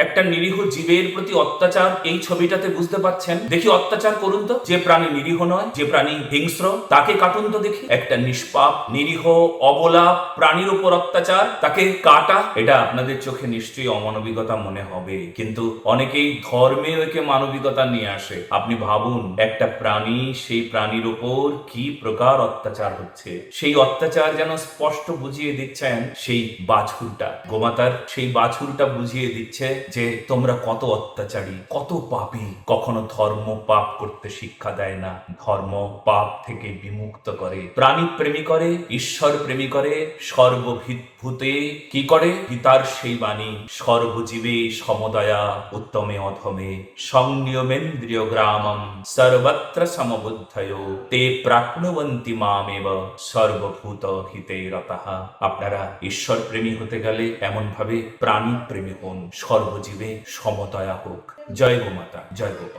একটা নিরীহ জীবের প্রতি অত্যাচার, এই ছবিটাতে বুঝতে পাচ্ছেন? দেখি অত্যাচার করুন তো। যে প্রাণী নিরীহ নয়, যে প্রাণী হিংস্র, তাকে কাটুন তো দেখি। একটা নিষ্পাপ, নিরীহ, অবলা প্রাণীর উপর অত্যাচার, তাকে কাটা, এটা আপনাদের চোখে নিশ্চয়ই অমানবিকতা মনে হবে। কিন্তু অনেকেই ধর্মে একে মানবিকতা নিয়ে আসে। আপনি ভাবুন, একটা প্রাণী, সেই প্রাণীর উপর কি প্রকার অত্যাচার হচ্ছে? সেই অত্যাচার যেন স্পষ্ট বুঝিয়ে দিচ্ছেন সেই বাছুরটা। গোমাতার সেই বাছুরটা বুঝিয়ে দিচ্ছে যে তোমরা কত অত্যাচারী, কত পাপী। কখনো ধর্ম পাপ করতে শিক্ষা দেয় না। ধর্ম পাপ থেকে বিমুক্ত করে। প্রাণী প্রেমী করে, ঈশ্বর প্রেমী করে সর্বভূতে কি করে? গীতার সেই বাণী, সর্বজীবে সমদয়া, উত্তমে অধমে, সংনিয়মেন্দ্রিয় গ্রামম, সর্বত্র সমবুদ্ধয়, তে প্রাপ্নবন্তি মামেব, সর্বভূত হিতে রতঃ। আপনারা ঈশ্বর প্রেমী হতে গেলে এমন ভাবে প্রাণী প্রেমী হন, সর্বজীবে সমদয়া হোক। জয় গোমাতা জয় গোপাল।